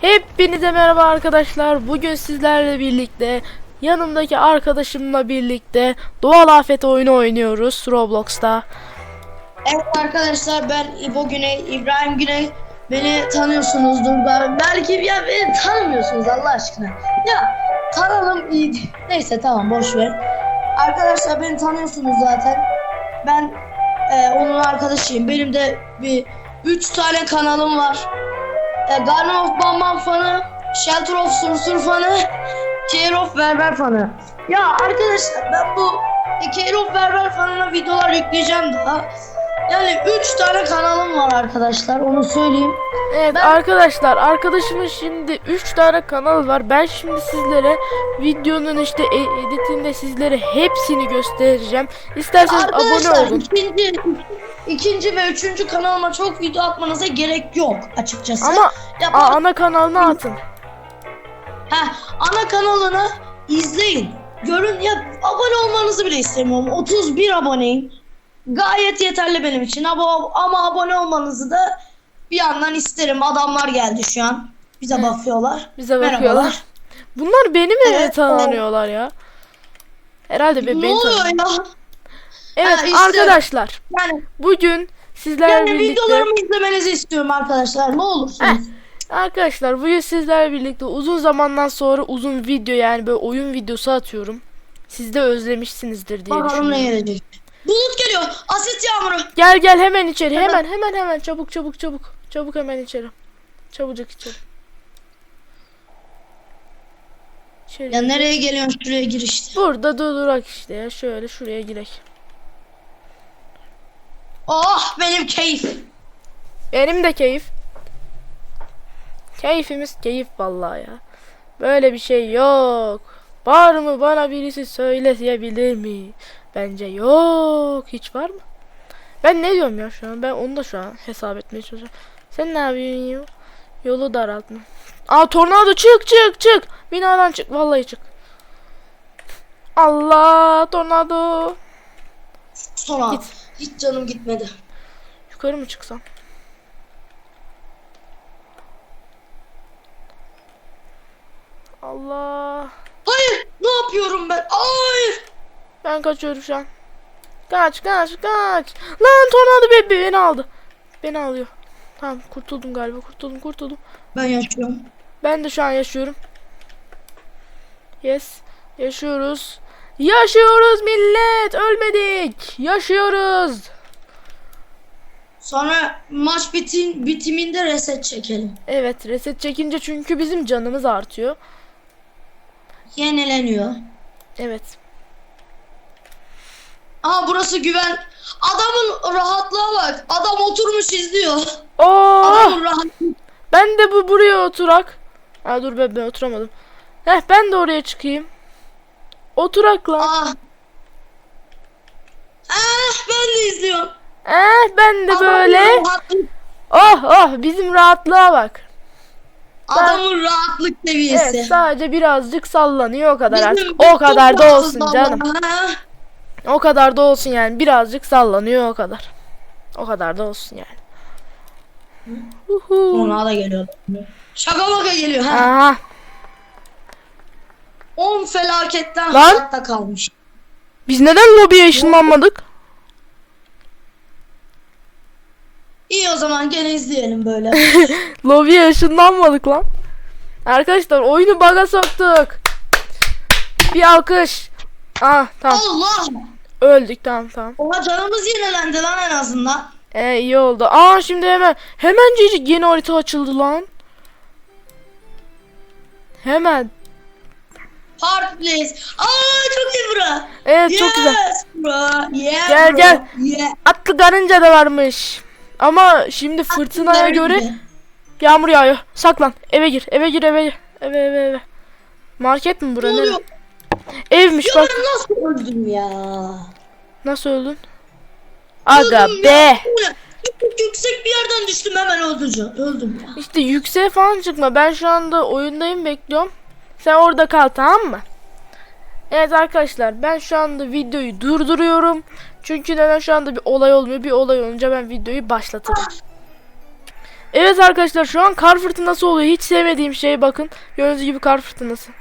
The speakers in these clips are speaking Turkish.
Hepinize merhaba arkadaşlar. Bugün sizlerle birlikte yanımdaki arkadaşımla birlikte doğal afet oyunu oynuyoruz Roblox'ta. Evet arkadaşlar ben İbo Güney, İbrahim Güney. Beni tanıyorsunuzdur. Ben, belki ya beni tanımıyorsunuz Allah aşkına. Ya kanalım iyi. Neyse tamam boş ver. Arkadaşlar beni tanıyorsunuz zaten. Ben e, onun arkadaşıyım. Benim de bir 3 tane kanalım var. E, Garden of Bam fanı, Shelter of Sursur fanı, Care of Berber fanı. Ya arkadaşlar ben bu Care of Berber fanına videolar yükleyeceğim daha. Yani 3 tane kanalım var arkadaşlar onu söyleyeyim. Evet Ben- arkadaşlar arkadaşımın şimdi 3 tane kanal var. Ben şimdi sizlere videonun işte e- editinde sizlere hepsini göstereceğim. İsterseniz abone olun. ikinci, ikinci ve üçüncü kanalıma çok video atmanıza gerek yok açıkçası. Ama ya, a- ana kanalına atın. Heh, ana kanalını izleyin. Görün ya abone olmanızı bile istemiyorum. 31 aboneyim. Gayet yeterli benim için. Ama, ama abone olmanızı da bir yandan isterim. Adamlar geldi şu an. Bize bakıyorlar. Bize Merhabalar. bakıyorlar. Bunlar beni mi Evet, tanıyorlar ya? Herhalde be, Ne beni oluyor tanıyor. ya? Evet Ha, işte- Yani, arkadaşlar bugün sizlerle yani birlikte videolarımı izlemenizi istiyorum arkadaşlar. Ne olursunuz. Arkadaşlar bugün sizlerle birlikte uzun zamandan sonra uzun video yani böyle oyun videosu atıyorum. Siz de özlemişsinizdir diye Bakalım ne düşünüyorum. gelecek. Bulut geliyor. Asit yağmuru. Gel gel hemen içeri Hemen. hemen hemen hemen çabuk çabuk çabuk. Çabuk hemen içeri. Çabucak içeri. İçeri. Ya nereye geliyorsun? Şuraya gir işte. Burada durak işte ya şöyle şuraya girek. Oh benim keyif. Benim de keyif. Keyfimiz keyif vallahi ya. Böyle bir şey yok. Var mı bana birisi söyleyebilir mi? Bence yok. Hiç var mı? Ben ne diyorum ya şu an? Ben onu da şu an hesap etmeye çalışıyorum. Sen ne yapıyorsun ya? Yolu daraltma. Aa tornado çık çık çık. Binadan çık. Vallahi çık. Allah tornado. Sonra Git. hiç canım gitmedi. Yukarı mı çıksam? Allah. Hayır ne yapıyorum ben? Hayır. Ben kaçıyorum şu an. Kaç kaç kaç. Lan tornado bebe beni aldı. Beni alıyor. Tamam kurtuldum galiba kurtuldum kurtuldum. Ben yaşıyorum. Ben de şu an yaşıyorum. Yes. Yaşıyoruz. Yaşıyoruz millet. Ölmedik. Yaşıyoruz. Sonra maç bitin, bitiminde reset çekelim. Evet reset çekince çünkü bizim canımız artıyor. Yenileniyor. Evet. Aa burası güven. Adamın rahatlığa bak. Adam oturmuş izliyor. Oo. Adamın rahat. Ben de bu buraya oturak. Ha dur ben, ben oturamadım. Heh ben de oraya çıkayım. Oturak lan. Ah. Ah ben de izliyorum. Eh ben de Adamın böyle. rahatlık- Oh oh bizim rahatlığa bak. Adamın rahatlık seviyesi. Evet sadece birazcık sallanıyor o kadar Bizim artık. O kadar da olsun canım. ama- O kadar da olsun yani. Birazcık sallanıyor o kadar. O kadar da olsun yani. Uhu. Ona da geliyor. Şaka maka geliyor ha. Aha. 10 felaketten Lan. hayatta kalmış. Biz neden lobiye ışınlanmadık? İyi o zaman gene izleyelim böyle. Lobiye ışınlanmadık lan. Arkadaşlar oyunu baga soktuk. Bir alkış. Ah tamam Allah! Öldük tamam tamam. Oha canımız yenilendi lan en azından. Ee, iyi oldu. Aa şimdi hemen hemencecik yeni harita açıldı lan. Hemen. Park please. Aa çok iyi bura. Evet çok güzel. Yes bro. Yeah, Gel, bro. gel. Yeah. Atlı karınca da varmış. Ama şimdi fırtınaya göre yağmur yağıyor. Saklan. Eve gir. Eve gir eve gir. Eve eve eve. Market mi Ne bura? Nere? oluyor? Evmiş Ya bak. ben nasıl öldüm ya? Nasıl öldün? Aga Öldüm be. ya. Yüksek bir yerden düştüm hemen öldüreceğim. Öldüm ya. İşte yükseğe falan çıkma. Ben şu anda oyundayım bekliyorum. Sen orada kal tamam mı? Evet arkadaşlar ben şu anda videoyu durduruyorum. Çünkü neden şu anda bir olay olmuyor. Bir olay olunca ben videoyu başlatırım. Evet arkadaşlar şu an kar fırtınası oluyor. Hiç sevmediğim şey bakın. Gördüğünüz gibi kar fırtınası.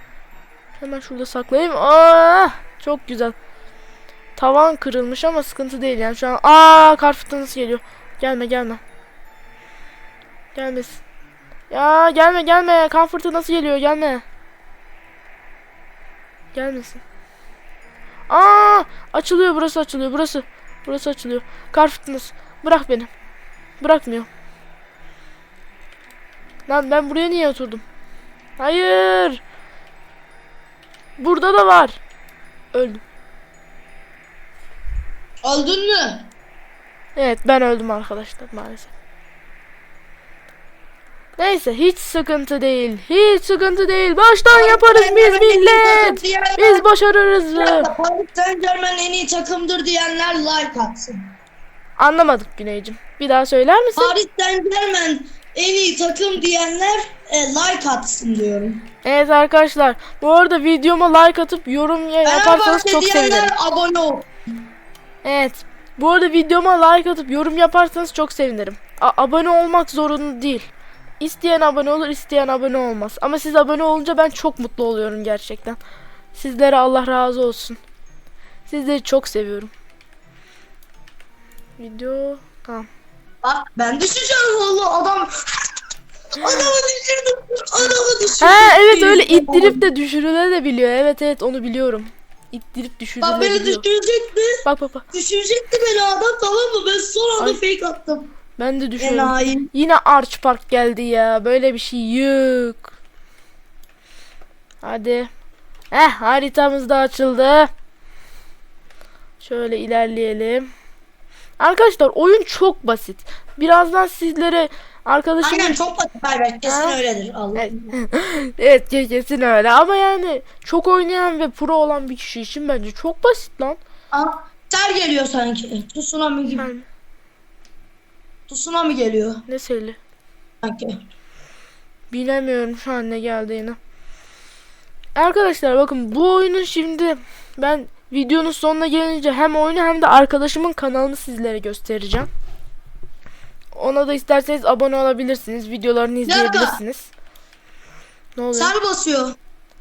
Hemen şurada saklayayım. Aa, çok güzel. Tavan kırılmış ama sıkıntı değil yani şu an. Aa kar fırtınası geliyor. Gelme gelme. Gelmesin. Ya gelme gelme. Kar fırtınası geliyor gelme. Gelmesin. Aa açılıyor burası açılıyor burası. Burası açılıyor. Kar fırtınası. Bırak beni. Bırakmıyor. Lan ben buraya niye oturdum? Hayır. Burada da var. Öldüm. Öldün mü? Evet ben öldüm arkadaşlar maalesef. Neyse hiç sıkıntı değil. Hiç sıkıntı değil. Baştan yaparız biz millet. Biz başarırız. Paris Saint Germain en iyi takımdır diyenler like atsın. Anlamadık Güneycim. Bir daha söyler misin? Paris Saint Germain en iyi takım diyenler e, like atsın diyorum. Evet arkadaşlar. Bu arada videoma like atıp yorum ya- yaparsanız çok sevinirim. abone ol. Evet. Bu arada videoma like atıp yorum yaparsanız çok sevinirim. A- abone olmak zorunlu değil. İsteyen abone olur, isteyen abone olmaz. Ama siz abone olunca ben çok mutlu oluyorum gerçekten. Sizlere Allah razı olsun. Sizleri çok seviyorum. Video tamam. Bak ben düşeceğim valla adam. Adamı düşürdüm. Adamı düşürdüm. Ha evet öyle ittirip de düşürülebiliyor. Evet evet onu biliyorum. İttirip Bak beni düşürülebiliyor. düşürecekti. Bak bak bak. Düşürecekti beni adam tamam mı? Ben son anda Ay. fake attım. Ben de düşüyorum. Enayi. Yine Arch Park geldi ya. Böyle bir şey yok. Hadi. Eh haritamız da açıldı. Şöyle ilerleyelim. Arkadaşlar oyun çok basit. Birazdan sizlere arkadaşımın Aynen çok basit Ayberk. Kesin Ha? öyledir. Allah. Evet. evet ke- kesin öyle ama yani çok oynayan ve pro olan bir kişi için bence çok basit lan. Aa, ter geliyor sanki. Tsunami gibi. Yani Tsunami geliyor ne söyle? sanki. Bilemiyorum şu an ne geldiğini. Arkadaşlar bakın bu oyunun şimdi ben videonun sonuna gelince hem oyunu hem de arkadaşımın kanalını sizlere göstereceğim. Ona da isterseniz abone olabilirsiniz. Videolarını izleyebilirsiniz. Ne oluyor? Sel basıyor.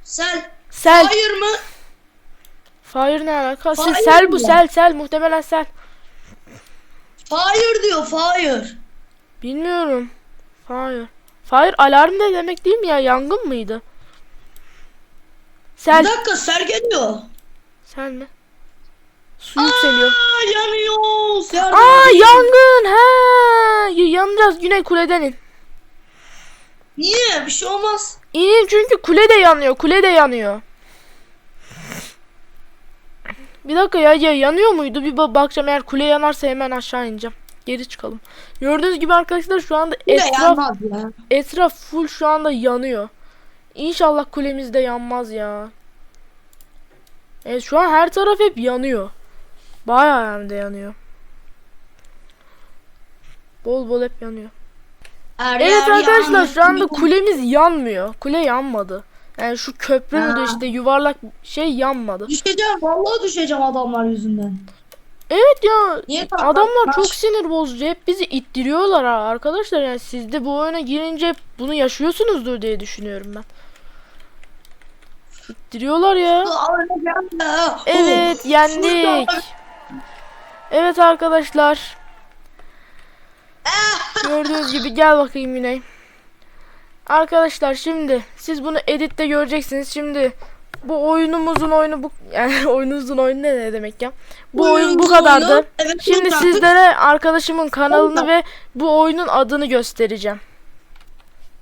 Sel. Sel. Hayır mı? Fire ne alaka? Sel, Fire sel bu mı? sel sel muhtemelen sel. Fire diyor fire. Bilmiyorum. Fire. Fire alarm ne demek değil mi ya? Yangın mıydı? Sel. Bir dakika sel geliyor. Sel mi? Su yükseliyor. Aa yanıyoruz. Yardım Aa yangın. He. Yanacağız Güney kuleden in. Niye? Bir şey olmaz. İnin çünkü kule de yanıyor. Kule de yanıyor. Bir dakika ya, ya yanıyor muydu? Bir ba- bakacağım eğer kule yanarsa hemen aşağı ineceğim. Geri çıkalım. Gördüğünüz gibi arkadaşlar şu anda Bu da etraf yanmaz ya. etraf full şu anda yanıyor. İnşallah kulemiz de yanmaz ya. Evet şu an her taraf hep yanıyor. Bayağı hem de yanıyor. Bol bol hep yanıyor. Her Evet arkadaşlar şu anda kulemiz yanmıyor. Kule yanmadı. Yani şu köprü müdür Ha. işte yuvarlak şey yanmadı. Düşeceğim. Vallahi düşeceğim adamlar yüzünden. Evet ya Niye adamlar çok sinir bozucu. Hep bizi ittiriyorlar ha arkadaşlar. Yani siz de bu oyuna girince bunu yaşıyorsunuzdur diye düşünüyorum ben. İttiriyorlar ya. Evet yendik. Evet arkadaşlar. Gördüğünüz gibi gel bakayım Güney. Arkadaşlar şimdi siz bunu editte göreceksiniz. Şimdi bu oyunumuzun oyunu bu yani oyunumuzun oyunu ne, ne demek ya? Bu oyun bu kadardı. oyunu, evet, Şimdi sizlere arkadaşımın kanalını ve bu oyunun adını göstereceğim.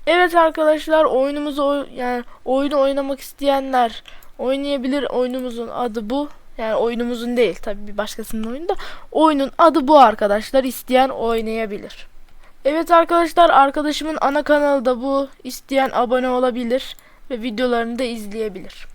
Evet arkadaşlar oyunumuzu oy- yani oyunu oynamak isteyenler oynayabilir. Oyunumuzun adı bu. Yani oyunumuzun değil tabii bir başkasının oyunu da. Oyunun adı bu arkadaşlar. İsteyen oynayabilir. Evet arkadaşlar arkadaşımın ana kanalı da bu. İsteyen abone olabilir ve videolarını da izleyebilir.